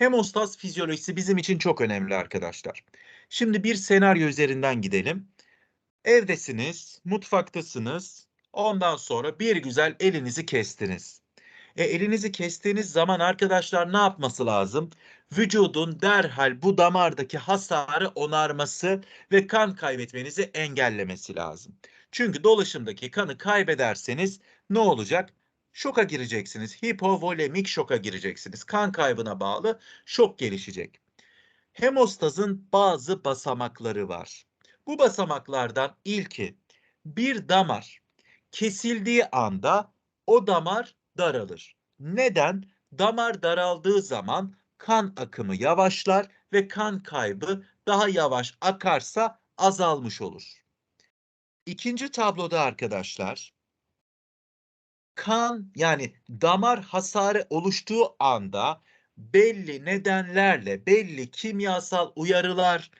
Hemostaz fizyolojisi bizim için çok önemli arkadaşlar. Şimdi bir senaryo üzerinden gidelim. Evdesiniz, mutfaktasınız. Ondan sonra bir güzel elinizi kestiniz. E, elinizi kestiğiniz zaman arkadaşlar ne yapması lazım? Vücudun derhal bu damardaki hasarı onarması ve kan kaybetmenizi engellemesi lazım. Çünkü dolaşımdaki kanı kaybederseniz ne olacak? Şoka gireceksiniz. Hipovolemik şoka gireceksiniz. Kan kaybına bağlı şok gelişecek. Hemostazın bazı basamakları var. Bu basamaklardan ilki bir damar kesildiği anda o damar daralır. Neden? Damar daraldığı zaman kan akımı yavaşlar ve kan kaybı daha yavaş akarsa azalmış olur. İkinci tabloda arkadaşlar kan yani damar hasarı oluştuğu anda belli nedenlerle belli kimyasal uyarılar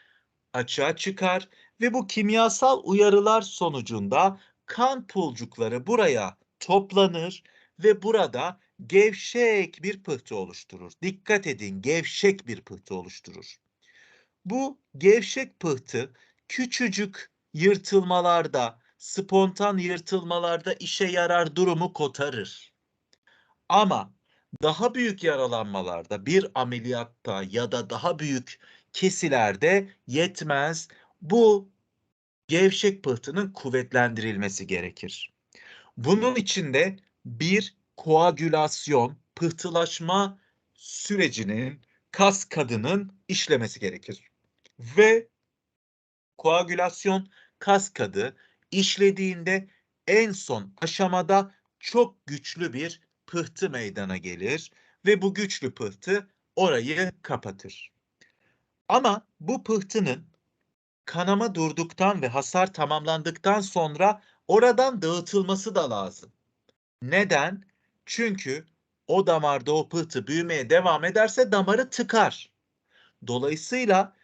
açığa çıkar ve bu kimyasal uyarılar sonucunda kan pulcukları buraya toplanır ve burada gevşek bir pıhtı oluşturur. Dikkat edin gevşek bir pıhtı oluşturur. Bu gevşek pıhtı küçücük yırtılmalarda, spontan yırtılmalarda işe yarar durumu kotarır. Ama daha büyük yaralanmalarda, bir ameliyatta ya da daha büyük kesilerde yetmez. Bu gevşek pıhtının kuvvetlendirilmesi gerekir. Bunun için de bir koagülasyon, pıhtılaşma sürecinin kas kadının işlemesi gerekir. Ve koagülasyon kaskadı işlediğinde en son aşamada çok güçlü bir pıhtı meydana gelir ve bu güçlü pıhtı orayı kapatır. Ama bu pıhtının kanama durduktan ve hasar tamamlandıktan sonra oradan dağıtılması da lazım. Neden? Çünkü o damarda o pıhtı büyümeye devam ederse damarı tıkar. Dolayısıyla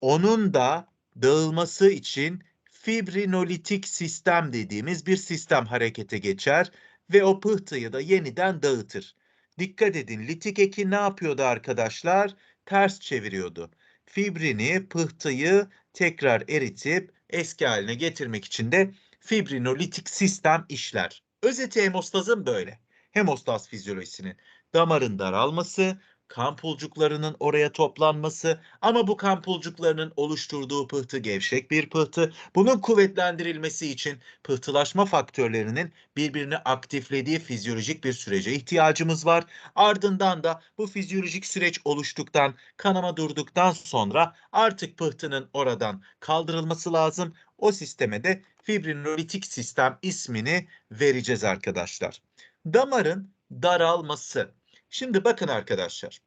onun da dağılması için fibrinolitik sistem dediğimiz bir sistem harekete geçer ve o pıhtıyı da yeniden dağıtır. Dikkat edin litik eki ne yapıyordu arkadaşlar? Ters çeviriyordu. Fibrini, pıhtıyı tekrar eritip eski haline getirmek için de fibrinolitik sistem işler. Özeti hemostazın böyle. Hemostaz fizyolojisinin damarın daralması, kan pulcuklarının oraya toplanması ama bu kan pulcuklarının oluşturduğu pıhtı gevşek bir pıhtı. Bunun kuvvetlendirilmesi için pıhtılaşma faktörlerinin birbirini aktiflediği fizyolojik bir sürece ihtiyacımız var. Ardından da bu fizyolojik süreç oluştuktan, kanama durduktan sonra artık pıhtının oradan kaldırılması lazım. O sisteme de fibrinolitik sistem ismini vereceğiz arkadaşlar. Damarın daralması. Şimdi bakın arkadaşlar.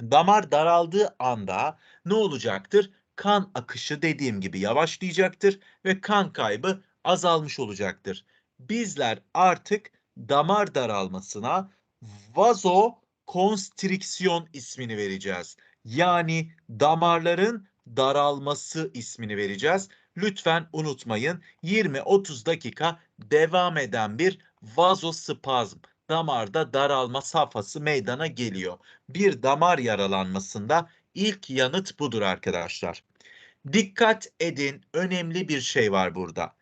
Damar daraldığı anda ne olacaktır? Kan akışı dediğim gibi yavaşlayacaktır ve kan kaybı azalmış olacaktır. Bizler artık damar daralmasına vazokonstriksiyon ismini vereceğiz. Yani damarların daralması ismini vereceğiz. Lütfen unutmayın 20-30 dakika devam eden bir vazospazm damarda daralma safhası meydana geliyor. Bir damar yaralanmasında ilk yanıt budur arkadaşlar. Dikkat edin önemli bir şey var burada.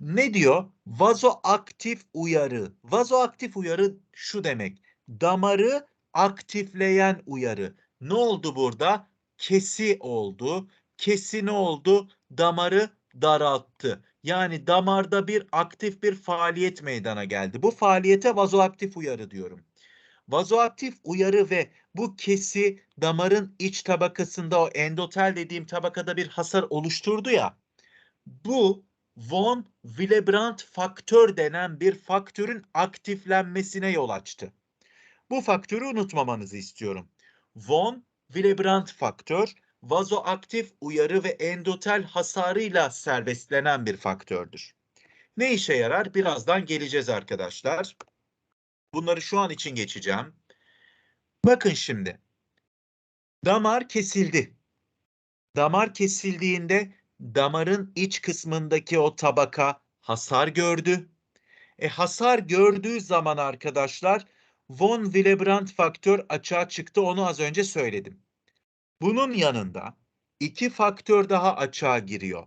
Ne diyor? Vazoaktif uyarı. Vazoaktif uyarı şu demek. Damarı aktifleyen uyarı. Ne oldu burada? Kesi oldu. Kesi ne oldu? Damarı daralttı. Yani damarda bir aktif bir faaliyet meydana geldi. Bu faaliyete vazoaktif uyarı diyorum. Vazoaktif uyarı ve bu kesi damarın iç tabakasında o endotel dediğim tabakada bir hasar oluşturdu ya. Bu von Willebrand faktör denen bir faktörün aktiflenmesine yol açtı. Bu faktörü unutmamanızı istiyorum. Von Willebrand faktör vazoaktif uyarı ve endotel hasarıyla serbestlenen bir faktördür. Ne işe yarar? Birazdan geleceğiz arkadaşlar. Bunları şu an için geçeceğim. Bakın şimdi. Damar kesildi. Damar kesildiğinde damarın iç kısmındaki o tabaka hasar gördü. E hasar gördüğü zaman arkadaşlar von Willebrand faktör açığa çıktı onu az önce söyledim. Bunun yanında iki faktör daha açığa giriyor.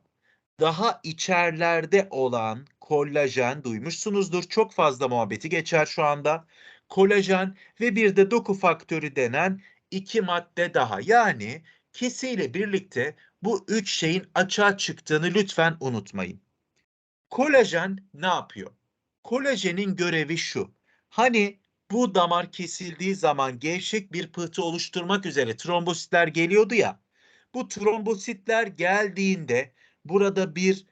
Daha içerlerde olan kolajen duymuşsunuzdur. Çok fazla muhabbeti geçer şu anda. Kolajen ve bir de doku faktörü denen iki madde daha. Yani kesiyle birlikte bu üç şeyin açığa çıktığını lütfen unutmayın. Kolajen ne yapıyor? Kolajenin görevi şu. Hani bu damar kesildiği zaman gevşek bir pıhtı oluşturmak üzere trombositler geliyordu ya. Bu trombositler geldiğinde burada bir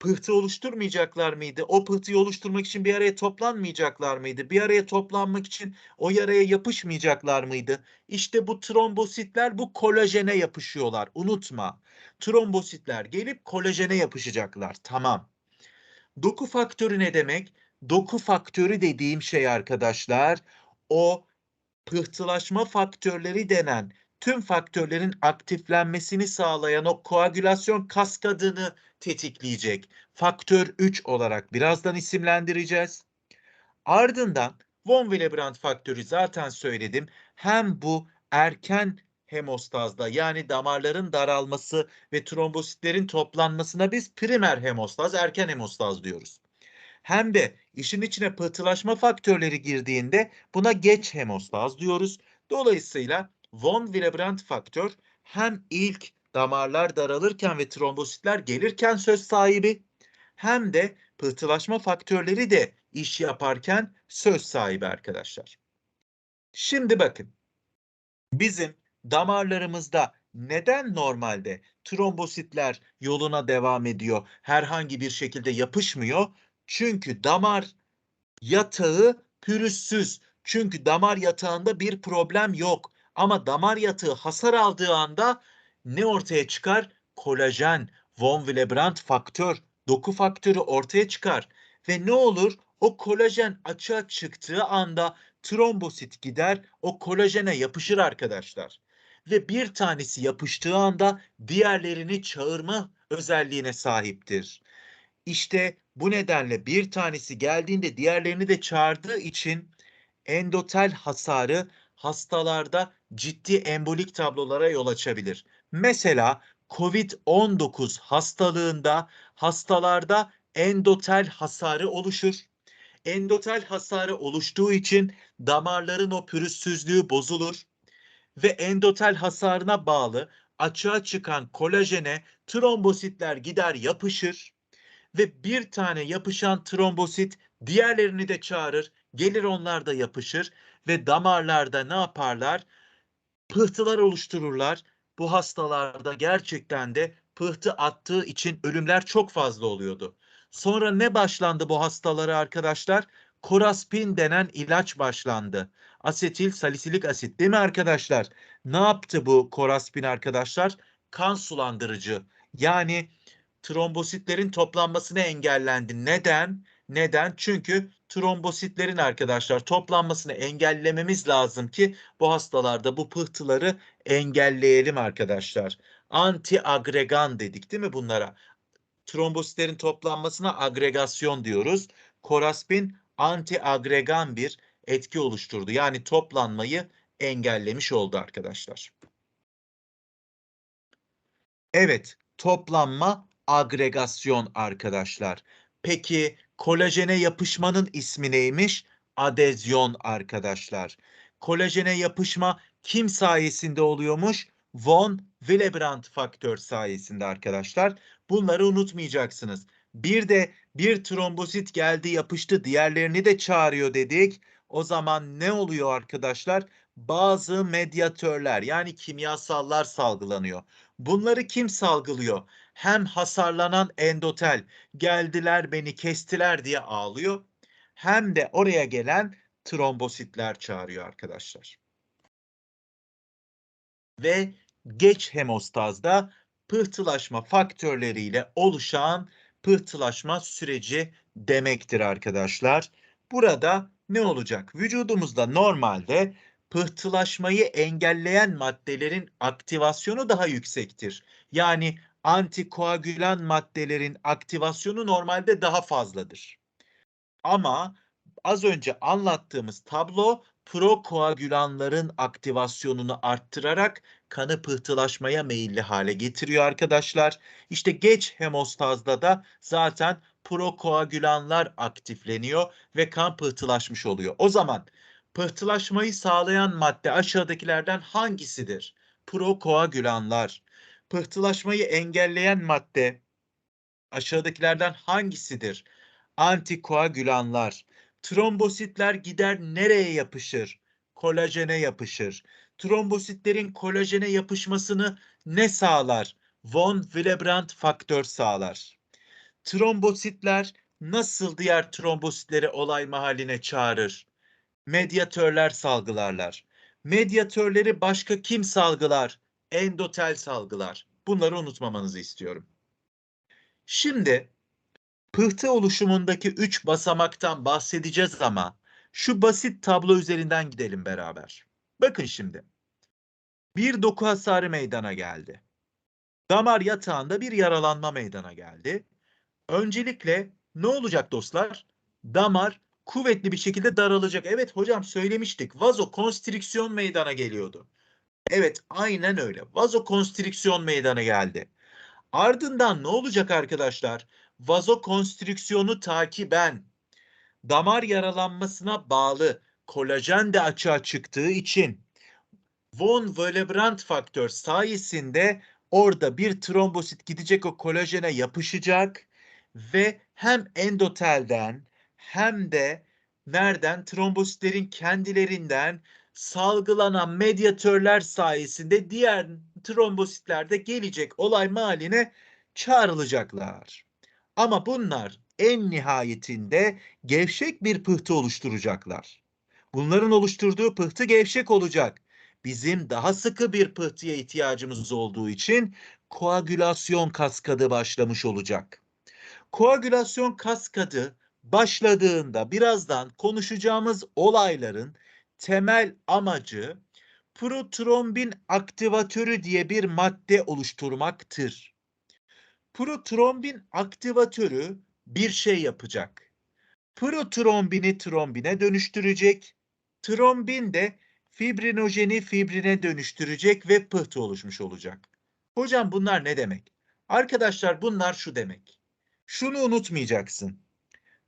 pıhtı oluşturmayacaklar mıydı? O pıhtıyı oluşturmak için bir araya toplanmayacaklar mıydı? Bir araya toplanmak için o yaraya yapışmayacaklar mıydı? İşte bu trombositler bu kolajene yapışıyorlar. Unutma. Trombositler gelip kolajene yapışacaklar. Tamam. Doku faktörü ne demek? Doku faktörü dediğim şey arkadaşlar o pıhtılaşma faktörleri denen tüm faktörlerin aktiflenmesini sağlayan o koagülasyon kaskadını tetikleyecek. Faktör 3 olarak birazdan isimlendireceğiz. Ardından von Willebrand faktörü zaten söyledim. Hem bu erken hemostazda yani damarların daralması ve trombositlerin toplanmasına biz primer hemostaz, erken hemostaz diyoruz. Hem de işin içine pıhtılaşma faktörleri girdiğinde buna geç hemostaz diyoruz. Dolayısıyla von Willebrand faktör hem ilk damarlar daralırken ve trombositler gelirken söz sahibi hem de pıhtılaşma faktörleri de iş yaparken söz sahibi arkadaşlar. Şimdi bakın bizim damarlarımızda neden normalde trombositler yoluna devam ediyor, herhangi bir şekilde yapışmıyor? Çünkü damar yatağı pürüzsüz. Çünkü damar yatağında bir problem yok. Ama damar yatağı hasar aldığı anda ne ortaya çıkar? Kolajen, von Willebrand faktör, doku faktörü ortaya çıkar. Ve ne olur? O kolajen açığa çıktığı anda trombosit gider, o kolajene yapışır arkadaşlar. Ve bir tanesi yapıştığı anda diğerlerini çağırma özelliğine sahiptir. İşte bu nedenle bir tanesi geldiğinde diğerlerini de çağırdığı için endotel hasarı hastalarda ciddi embolik tablolara yol açabilir. Mesela COVID-19 hastalığında hastalarda endotel hasarı oluşur. Endotel hasarı oluştuğu için damarların o pürüzsüzlüğü bozulur ve endotel hasarına bağlı açığa çıkan kolajene trombositler gider yapışır ve bir tane yapışan trombosit diğerlerini de çağırır. Gelir onlar da yapışır ve damarlarda ne yaparlar? Pıhtılar oluştururlar. Bu hastalarda gerçekten de pıhtı attığı için ölümler çok fazla oluyordu. Sonra ne başlandı bu hastalara arkadaşlar? Koraspin denen ilaç başlandı. Asetil salisilik asit değil mi arkadaşlar? Ne yaptı bu koraspin arkadaşlar? Kan sulandırıcı. Yani trombositlerin toplanmasını engellendi. Neden? Neden? Çünkü trombositlerin arkadaşlar toplanmasını engellememiz lazım ki bu hastalarda bu pıhtıları engelleyelim arkadaşlar. Anti agregan dedik değil mi bunlara? Trombositlerin toplanmasına agregasyon diyoruz. Koraspin anti agregan bir etki oluşturdu. Yani toplanmayı engellemiş oldu arkadaşlar. Evet, toplanma agregasyon arkadaşlar. Peki kolajene yapışmanın ismi neymiş? Adezyon arkadaşlar. Kolajene yapışma kim sayesinde oluyormuş? Von Willebrand faktör sayesinde arkadaşlar. Bunları unutmayacaksınız. Bir de bir trombosit geldi yapıştı diğerlerini de çağırıyor dedik. O zaman ne oluyor arkadaşlar? Bazı medyatörler yani kimyasallar salgılanıyor. Bunları kim salgılıyor? Hem hasarlanan endotel geldiler beni kestiler diye ağlıyor. Hem de oraya gelen trombositler çağırıyor arkadaşlar. Ve geç hemostazda pıhtılaşma faktörleriyle oluşan pıhtılaşma süreci demektir arkadaşlar. Burada ne olacak? Vücudumuzda normalde pıhtılaşmayı engelleyen maddelerin aktivasyonu daha yüksektir. Yani antikoagülan maddelerin aktivasyonu normalde daha fazladır. Ama az önce anlattığımız tablo prokoagülanların aktivasyonunu arttırarak kanı pıhtılaşmaya meyilli hale getiriyor arkadaşlar. İşte geç hemostazda da zaten prokoagülanlar aktifleniyor ve kan pıhtılaşmış oluyor. O zaman pıhtılaşmayı sağlayan madde aşağıdakilerden hangisidir? Prokoagülanlar. Pıhtılaşmayı engelleyen madde aşağıdakilerden hangisidir? Antikoagülanlar. Trombositler gider nereye yapışır? Kolajene yapışır. Trombositlerin kolajene yapışmasını ne sağlar? Von Willebrand faktör sağlar. Trombositler nasıl diğer trombositleri olay mahalline çağırır? Medyatörler salgılarlar. Medyatörleri başka kim salgılar? Endotel salgılar. Bunları unutmamanızı istiyorum. Şimdi pıhtı oluşumundaki üç basamaktan bahsedeceğiz ama şu basit tablo üzerinden gidelim beraber. Bakın şimdi. Bir doku hasarı meydana geldi. Damar yatağında bir yaralanma meydana geldi. Öncelikle ne olacak dostlar? Damar kuvvetli bir şekilde daralacak. Evet hocam söylemiştik. Vazokonstriksiyon meydana geliyordu. Evet aynen öyle. Vazokonstriksiyon meydana geldi. Ardından ne olacak arkadaşlar? Vazokonstrüksiyonu takiben damar yaralanmasına bağlı kolajen de açığa çıktığı için von Willebrand faktör sayesinde orada bir trombosit gidecek o kolajene yapışacak ve hem endotelden hem de nereden trombositlerin kendilerinden salgılanan medyatörler sayesinde diğer trombositler de gelecek olay mahalline çağrılacaklar. Ama bunlar en nihayetinde gevşek bir pıhtı oluşturacaklar. Bunların oluşturduğu pıhtı gevşek olacak. Bizim daha sıkı bir pıhtıya ihtiyacımız olduğu için koagülasyon kaskadı başlamış olacak. Koagülasyon kaskadı başladığında birazdan konuşacağımız olayların temel amacı protrombin aktivatörü diye bir madde oluşturmaktır. Protrombin aktivatörü bir şey yapacak. Protrombini trombine dönüştürecek. Trombin de fibrinojeni fibrine dönüştürecek ve pıhtı oluşmuş olacak. Hocam bunlar ne demek? Arkadaşlar bunlar şu demek. Şunu unutmayacaksın.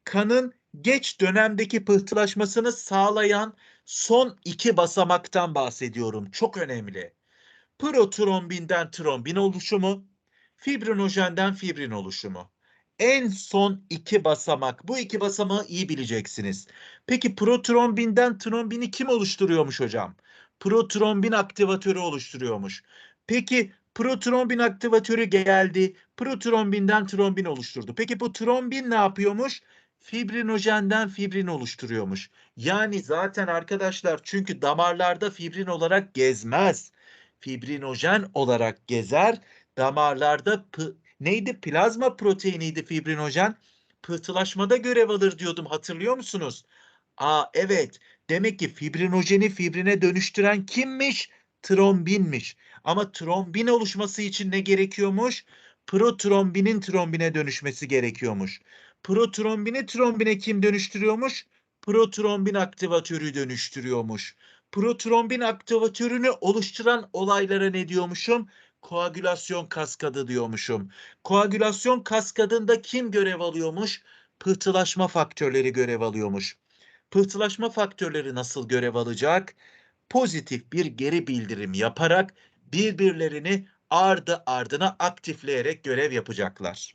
Kanın geç dönemdeki pıhtılaşmasını sağlayan son iki basamaktan bahsediyorum. Çok önemli. Protrombinden trombin oluşumu, fibrinojenden fibrin oluşumu. En son iki basamak. Bu iki basamağı iyi bileceksiniz. Peki protrombinden trombini kim oluşturuyormuş hocam? Protrombin aktivatörü oluşturuyormuş. Peki protrombin aktivatörü geldi. Protrombinden trombin oluşturdu. Peki bu trombin ne yapıyormuş? Fibrinojenden fibrin oluşturuyormuş. Yani zaten arkadaşlar çünkü damarlarda fibrin olarak gezmez. Fibrinojen olarak gezer. Damarlarda neydi? Plazma proteiniydi fibrinojen. Pıhtılaşmada görev alır diyordum hatırlıyor musunuz? Aa evet. Demek ki fibrinojeni fibrine dönüştüren kimmiş? Trombinmiş. Ama trombin oluşması için ne gerekiyormuş? Protrombinin trombine dönüşmesi gerekiyormuş. Protrombini trombine kim dönüştürüyormuş? Protrombin aktivatörü dönüştürüyormuş. Protrombin aktivatörünü oluşturan olaylara ne diyormuşum? Koagülasyon kaskadı diyormuşum. Koagülasyon kaskadında kim görev alıyormuş? Pıhtılaşma faktörleri görev alıyormuş. Pıhtılaşma faktörleri nasıl görev alacak? Pozitif bir geri bildirim yaparak birbirlerini ardı ardına aktifleyerek görev yapacaklar.